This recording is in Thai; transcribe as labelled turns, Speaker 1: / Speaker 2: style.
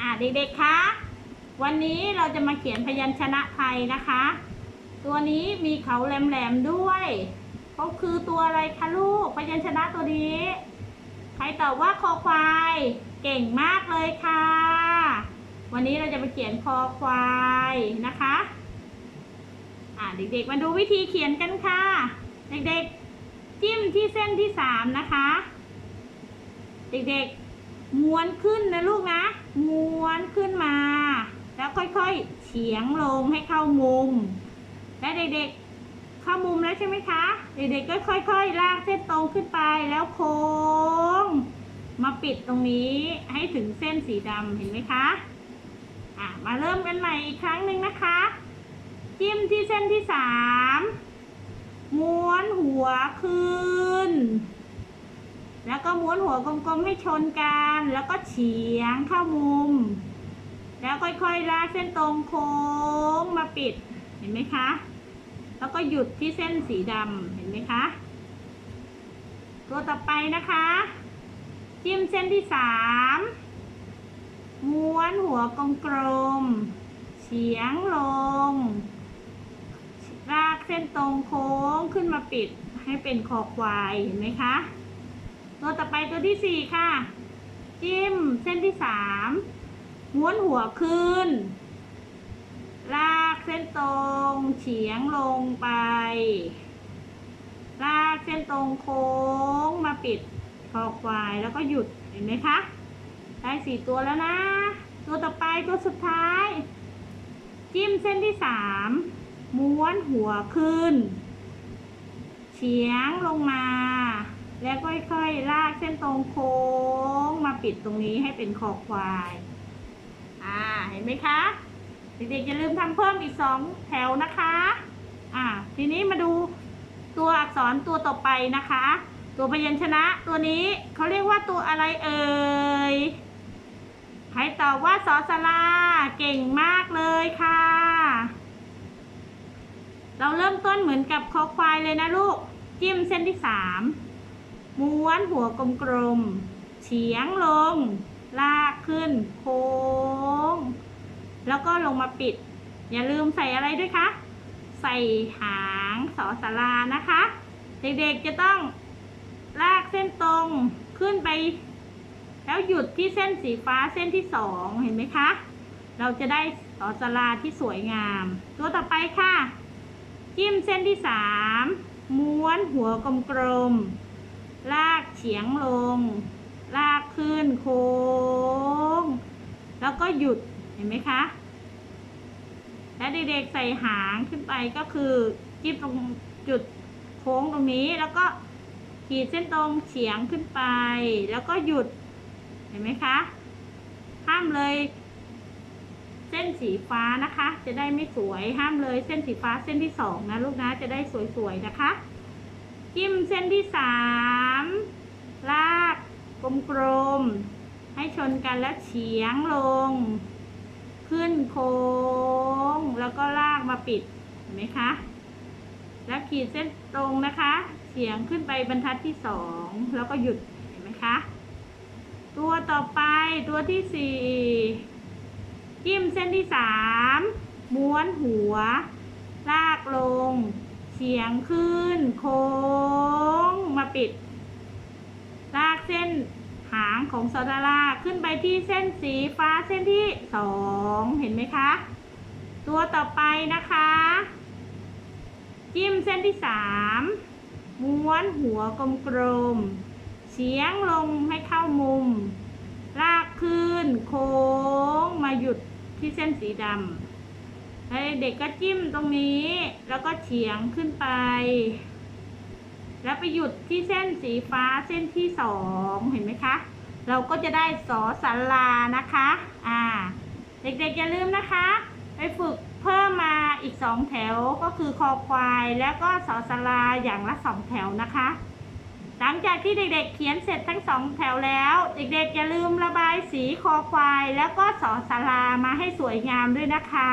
Speaker 1: อ่าเด็กๆ คะ วันนี้เราจะมาเขียนพยัญชนะไทยนะคะ ตัวนี้มีเขาแหลมๆด้วยเขาคือตัวอะไรคะลูก พยัญชนะตัวนี้ ใครตอบว่าคอควาย เก่งมากเลยค่ะ วันนี้เราจะมาเขียนคอควายนะคะ อ่าเด็กๆ มาดูวิธีเขียนกันค่ะ เด็กๆ จิ้มที่เส้นที่สามนะคะ เด็กๆ ม้วนขึ้นนะลูกนะ ม้วนขึ้นมา แล้วค่อยๆเฉียงลงให้เข้ามุม และเด็กๆเข้ามุมแล้วใช่ไหมคะ เด็กๆก็ค่อยๆ ลากเส้นตรงขึ้นไปแล้วโค้ง มาปิดตรงนี้ให้ถึงเส้นสีดำเห็นไหมคะอะมาเริ่มกันใหม่อีกครั้งหนึ่งนะคะ จิ้มที่เส้นที่สามม้วนหัวขึ้น แล้วก็ม้วนหัวกลมๆให้ชนกัน แล้วก็เฉียงเข้ามุม แล้วค่อยๆลากเส้นตรงโค้งมาปิด เห็นไหมคะ แล้วก็หยุดที่เส้นสีดำเห็นไหมคะ ตัวต่อไปนะคะ จิ้มเส้นที่สามม้วนหัวกลมๆเฉียงลง ลากเส้นตรงโค้งขึ้นมาปิดให้เป็นคอควายเห็นไหมคะ ตัวต่อไปตัวที่สี่ค่ะ จิ้มเส้นที่สามม้วนหัวขึ้น ลากเส้นตรงเฉียงลงไป ลากเส้นตรงโค้งมาปิดคอควายแล้วก็หยุดเห็นไหมคะ ได้สี่ตัวแล้วนะ ตัวต่อไปตัวสุดท้าย จิ้มเส้นที่สามม้วนหัวขึ้น เฉียงลงมา แล้วค่อยๆ ลากเส้นตรงโค้งมาปิดตรงนี้ให้เป็นคอควาย อ่า เห็นไหมคะ เด็กๆอย่าลืมทำเพิ่มอีกสองแถวนะคะ อ่า ทีนี้มาดูตัวอักษรตัวต่อไปนะคะ ตัวพยัญชนะตัวนี้เขาเรียกว่าตัวอะไรเอ่ย ใครตอบว่าสอสลาเก่งมากเลยค่ะ เราเริ่มต้นเหมือนกับคอควายเลยนะลูก จิ้มเส้นที่สาม ม้วนหัวกลมๆเฉียงลง ลากขึ้น โค้ง แล้วก็ลงมาปิด อย่าลืมใส่อะไรด้วยคะ ใส่หางสอสารานะคะ เด็กๆจะต้องลากเส้นตรงขึ้นไป แล้วหยุดที่เส้นสีฟ้าเส้นที่สองเห็นไหมคะ เราจะได้สอสาราที่สวยงาม ตัวต่อไปค่ะ จิ้มเส้นที่สามม้วนหัวกลมๆ ลากเฉียงลง ลากขึ้นโค้ง แล้วก็หยุดเห็นไหมคะ และเด็กๆใส่หางขึ้นไปก็คือจิ้มตรงจุดโค้งตรงนี้แล้วก็ขีดเส้นตรงเฉียงขึ้นไป แล้วก็หยุดเห็นไหมคะห้ามเลย เส้นสีฟ้านะคะ จะได้ไม่สวยห้ามเลยเส้นสีฟ้าเส้นที่สองนะลูกนะจะได้สวยๆนะคะ จิ้มเส้นที่สามลากกลมๆให้ชนกันแล้วเฉียงลง ขึ้นโค้ง แล้วก็ลากมาปิดเห็นไหมคะ แล้วขีดเส้นตรงนะคะเฉียงขึ้นไปบรรทัดที่สองแล้วก็หยุดเห็นไหมคะตัวต่อไปตัวที่สี่จิ้มเส้นที่สามม้วนหัว เฉียงขึ้น โค้งมาปิด ลากเส้นหางของซอดาราขึ้นไปที่เส้นสีฟ้าเส้นที่สองเห็นไหมคะ ตัวต่อไปนะคะ จิ้มเส้นที่สามม้วนหัวกลมๆเฉียงลงให้เข้ามุม ลากขึ้น โค้งมาหยุดที่เส้นสีดำ แล้วเด็กก็จิ้มตรงนี้ แล้วก็เฉียงขึ้นไป แล้วไปหยุดที่เส้นสีฟ้าเส้นที่สองเห็นไหมคะ เราก็จะได้สอสัลานะคะ อ่า เด็กๆอย่าลืมนะคะ ไปฝึกเพิ่มมาอีกสองแถวก็คือคอควาย แล้วก็สอสลาอย่างละสองแถวนะคะ หลังจากที่เด็กๆเขียนเสร็จทั้งสองแถวแล้ว เด็กๆอย่าลืมระบายสีคอควาย แล้วก็สอสลามาให้สวยงามด้วยนะคะ